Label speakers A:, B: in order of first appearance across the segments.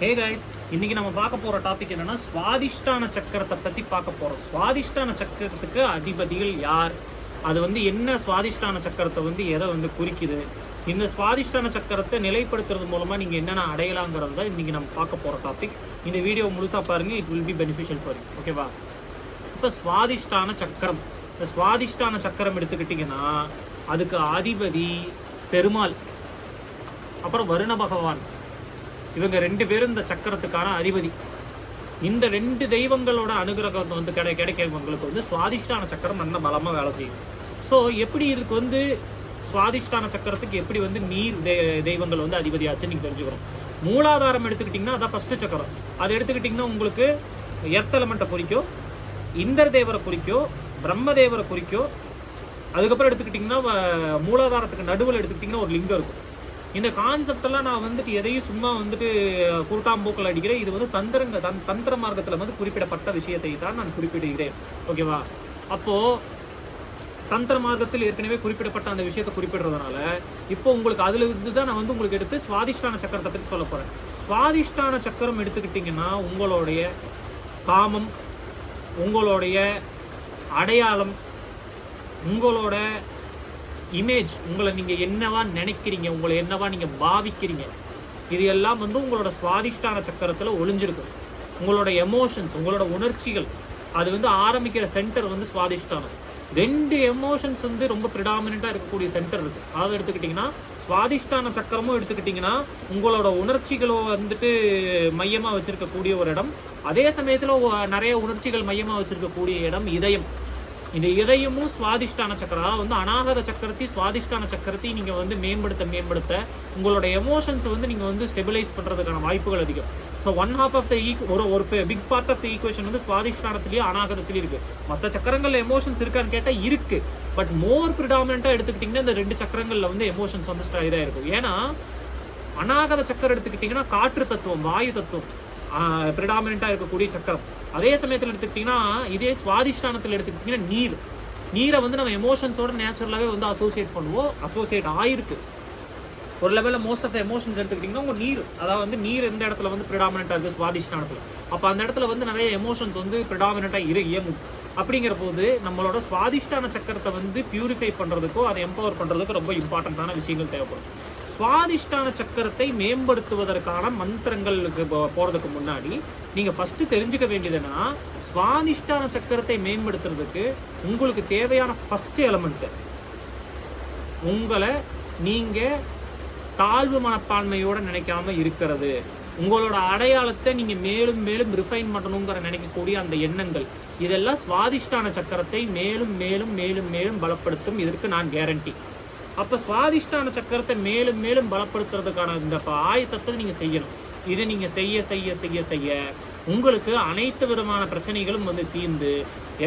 A: Hey guys இன்னைக்கு நம்ம பார்க்க போற டாபிக் என்னன்னா சுவாதிஷ்டான சக்கரத்தை பத்தி பார்க்க போறோம். சுவாதிஷ்டான சக்கரத்துக்கு அதிபதிகள் யார்? அது வந்து என்ன சுவாதிஷ்டான சக்கரத்தை வந்து எதை வந்து குறிக்குது? இந்த சுவாதிஷ்டான சக்கரத்தை நிலைப்படுத்துறது மூலமா நீங்க என்னென்ன அடையலாங்கிறது தான் இன்னைக்கு நம்ம பார்க்க போற டாபிக் இந்த வீடியோ முழுசா பாருங்க it will be beneficial for you ஓகேவா இப்போ சுவாதிஷ்டான சக்கரம். இந்த சுவாதிஷ்டான சக்கரம் எடுத்துக்கிட்டிங்கன்னா அதுக்கு அதிபதி பெருமாள் அப்புறம் வருண பகவான். இவங்க ரெண்டு பேரும் இந்த சக்கரத்துக்கான அதிபதி. இந்த ரெண்டு தெய்வங்களோட அனுகிரகம் வந்து கிடை கிடைக்கிறவங்களுக்கு வந்து சுவாதிஷ்டான சக்கரம் நல்ல பலமாக வேலை செய்யும். ஸோ எப்படி இதுக்கு வந்து சுவாதிஷ்டான சக்கரத்துக்கு எப்படி வந்து நீர் தெ- தெய்வங்கள் வந்து அதிபதியாச்சு நீங்கள் தெரிஞ்சுக்கிறோம் மூலாதாரம் எடுத்துக்கிட்டிங்கன்னா அதான் ஃபஸ்ட்டு சக்கரம். அதை எடுத்துக்கிட்டிங்கன்னா உங்களுக்கு எர்த் எலமெண்ட்டை குறிக்கும் இந்தர் தேவரை குறிக்கும் பிரம்மதேவரை குறிக்கும் அதுக்கப்புறம் எடுத்துக்கிட்டிங்கன்னா வ- மூலாதாரத்துக்கு நடுவில் எடுத்துக்கிட்டிங்கன்னா ஒரு லிங்கம் இருக்கும். இந்த கான்செப்டெல்லாம் நான் வந்துட்டு எதையும் சும்மா வந்துட்டு குருட்டாம்போக்கில் அடிக்கிறேன். இது வந்து தந்திரங்க தன் தந்திர மார்க்கத்தில் வந்து குறிப்பிடப்பட்ட விஷயத்தை தான் நான் குறிப்பிடுகிறேன். ஓகேவா அப்போது தந்திர மார்க்கத்தில் ஏற்கனவே குறிப்பிடப்பட்ட அந்த விஷயத்தை குறிப்பிடுறதுனால இப்போ உங்களுக்கு அதில் இருந்து தான் நான் வந்து உங்களுக்கு எடுத்து சுவாதிஷ்டான சக்கரத்தை பற்றி சொல்ல போகிறேன் சுவாதிஷ்டான சக்கரம் எடுத்துக்கிட்டிங்கன்னா உங்களுடைய காமம் உங்களுடைய அடையாளம் உங்களோட இமேஜ் உங்களை நீங்கள் என்னவா நினைக்கிறீங்க உங்களை என்னவா நீங்கள் பாவிக்கிறீங்க இது எல்லாம் வந்து உங்களோட சுவாதிஷ்டான சக்கரத்தில் ஒளிஞ்சிருக்கும். உங்களோட எமோஷன்ஸ் உங்களோட உணர்ச்சிகள் அது வந்து ஆரம்பிக்கிற சென்டர் வந்து சுவாதிஷ்டானம். ரெண்டு எமோஷன்ஸ் வந்து ரொம்ப ப்ரிடாமினாக இருக்கக்கூடிய சென்டர் இருக்குது அதை எடுத்துக்கிட்டிங்கன்னா சுவாதிஷ்டான சக்கரமும் எடுத்துக்கிட்டிங்கன்னா உங்களோட உணர்ச்சிகளோ வந்துட்டு மையமாக வச்சுருக்கக்கூடிய ஒரு இடம். அதே சமயத்தில் நிறைய உணர்ச்சிகள் மையமாக வச்சுருக்கக்கூடிய இடம் இதயம். இந்த இதயமும் சுவாதிஷ்டான சக்கரம் அதாவது வந்து அநாகத சக்கரத்தை சுவாதிஷ்டான சக்கரத்தை நீங்கள் வந்து மேம்படுத்த மேம்படுத்த உங்களோட எமோஷன்ஸ் வந்து நீங்கள் வந்து ஸ்டெபிலைஸ் பண்ணுறதுக்கான வாய்ப்புகள் அதிகம். So one half of the ஈக் ஒரு ஒரு big part of the equation வந்து சுவாதிஷ்டானத்துலேயும் அநாகதத்திலயும் இருக்குது மற்ற சக்கரங்களில் எமோஷன்ஸ் இருக்கான்னு கேட்டால் இருக்குது பட் மோர் ப்ரிடாமினண்ட்டாக எடுத்துக்கிட்டிங்கன்னா இந்த ரெண்டு சக்கரங்களில் வந்து எமோஷன்ஸ் வந்து இதாக இருக்கும். ஏன்னா அநாகத சக்கரம் எடுத்துக்கிட்டிங்கன்னா காற்று தத்துவம் வாயு தத்துவம் ப்ரிடாமினண்ட்டாக இருக்கக்கூடிய சக்கரம். அதே சமயத்தில் எடுத்துக்கிட்டிங்கன்னா இதே சுவாதிஷ்டானத்தில் எடுத்துக்கிட்டிங்கன்னா நீர். நீரை வந்து நம்ம எமோஷன்ஸோட நேச்சுரலாகவே வந்து அசோசியேட் பண்ணுவோம். அசோசியேட் ஆயிருக்கு. ஒரு லெவலில் மோஸ்ட் ஆஃப் த எமோஷன்ஸ் எடுத்துக்கிட்டிங்கன்னா உங்கள் நீர். அதாவது வந்து நீர் எந்த இடத்துல வந்து ப்ரிடாமினட்டாக இருக்குது சுவாதிஷ்டானத்தில். அப்போ அந்த இடத்துல வந்து நிறைய எமோஷன்ஸ் வந்து ப்ரிடாமினட்டாக இரு இயங்கும். அப்படிங்கிற போது நம்மளோட சுவாதிஷ்டான சக்கரத்தை வந்து பியூரிஃபை பண்ணுறதுக்கோ அதை எம்பவர் பண்ணுறதுக்கோ ரொம்ப இம்பார்ட்டண்ட்டான விஷயங்கள் தேவைப்படும். சுவாதிஷ்டான சக்கரத்தை மேம்படுத்துவதற்கான மந்திரங்களுக்கு போ- முன்னாடி நீங்கள் ஃபஸ்ட்டு தெரிஞ்சுக்க வேண்டியதுன்னா சுவாதிஷ்டான சக்கரத்தை மேம்படுத்துறதுக்கு உங்களுக்கு தேவையான ஃபஸ்ட்டு எலமெண்ட்டு உங்களை நீங்கள் தாழ்வு மனப்பான்மையோடு நினைக்காம இருக்கிறது. உங்களோட அடையாளத்தை நீங்கள் மேலும் மேலும் ரிஃபைன் பண்ணணுங்கிற நினைக்கக்கூடிய அந்த எண்ணங்கள். இதெல்லாம் சுவாதிஷ்டான சக்கரத்தை மேலும் மேலும் மேலும் மேலும் பலப்படுத்தும். இதற்கு நான் கேரண்டி அப்போ சுவாதிஷ்டான சக்கரத்தை மேலும் மேலும் பலப்படுத்துறதுக்கான இந்த ஆயத்தத்தை நீங்கள் செய்யணும். இதை நீங்கள் செய்ய செய்ய செய்ய செய்ய உங்களுக்கு அனைத்து விதமான பிரச்சனைகளும் வந்து தீர்ந்து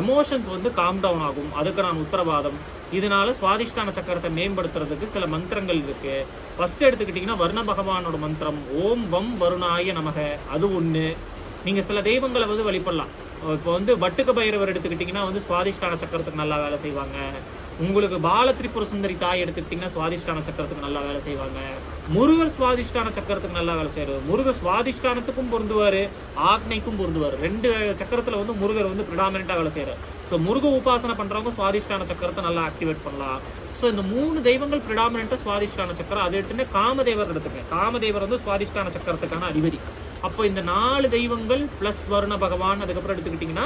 A: எமோஷன்ஸ் வந்து காம் டவுன் ஆகும். அதுக்கு நான் உத்தரவாதம். இதனால சுவாதிஷ்டான சக்கரத்தை மேம்படுத்துறதுக்கு சில மந்திரங்கள் இருக்கு. ஃபர்ஸ்ட் எடுத்துக்கிட்டிங்கன்னா வருண பகவானோட மந்திரம். ஓம் வம் வருணாய நமக. அது ஒன்று நீங்கள் சில தெய்வங்களை வந்து வழிபடலாம். இப்போ வந்து வட்டுக்க பைரவர் எடுத்துக்கிட்டிங்கன்னா வந்து சுவாதிஷ்டான சக்கரத்துக்கு நல்லா வேலை செய்வாங்க. உங்களுக்கு பால திரிபுர சுந்தரி தாய் எடுத்துக்கிட்டிங்கன்னா சுவாதிஷ்டான சக்கரத்துக்கு நல்லா வேலை செய்வாங்க. முருகர் சுவாதிஷ்டான சக்கரத்துக்கு நல்லா வேலை செய்யறது முருகர் சுவாதிஷ்டானத்துக்கும் பொருந்துவாரு ஆக்னைக்கும் பொருந்துவார். ரெண்டு சக்கரத்துல வந்து முருகர் வந்து ப்ரிடாமினா வேலை செய்யறாரு ஸோ முருக உபாசனை பண்றவங்க சுவாதிஷ்டான சக்கரத்தை நல்லா ஆக்டிவேட் பண்ணலாம். ஸோ இந்த மூணு தெய்வங்கள் ப்ரிடாமினா சுவாதிஷ்டான சக்கரம். அது எடுத்துன்னு காமதேவர் எடுத்துக்கங்க காமதேவர் வந்து சுவாதிஷ்டான சக்கரத்துக்கான அதிபதி. அப்போ இந்த நாலு தெய்வங்கள் ப்ளஸ் வருண பகவான் அதுக்கப்புறம் எடுத்துக்கிட்டிங்கன்னா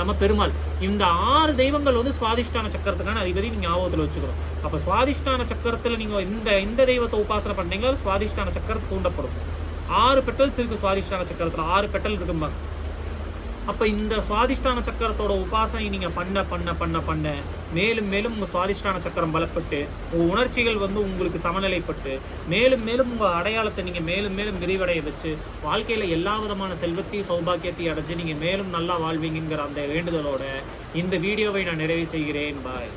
A: நம்ம பெருமாள். இந்த ஆறு தெய்வங்கள் வந்து சுவாதிஷ்டான சக்கரத்துக்கான அதிபதி நீங்க ஞாபகத்தில் வச்சுக்கணும். அப்போ சுவாதிஷ்டான சக்கரத்துல நீங்க இந்த இந்த தெய்வத்தை உபாசனை பண்ணீங்களா சுவாதிஷ்டான சக்கரத்து தூண்டப்படும்? ஆறு பெட்டல்ஸ் இருக்குது சுவாதிஷ்டான சக்கரத்துல ஆறு பெட்டல் இருக்கும்பாங்க. அப்போ இந்த சுவாதிஷ்டான சக்கரத்தோட உபாசனை நீங்கள் பண்ண பண்ண பண்ண பண்ண. மேலும் மேலும் உங்கள் சுவாதிஷ்டான சக்கரம் பலப்பட்டு உங்கள் உணர்ச்சிகள் வந்து உங்களுக்கு சமநிலைப்பட்டு மேலும் மேலும் உங்கள் அடையாளத்தை நீங்கள் மேலும் மேலும் விரிவடைய வச்சு வாழ்க்கையில் எல்லா விதமான செல்வத்தையும் சௌபாக்கியத்தையும் அடைஞ்சு நீங்கள் மேலும் நல்லா வாழ்வீங்கிற அந்த வேண்டுதலோட இந்த வீடியோவை நான் நிறைவு செய்கிறேன். பாய்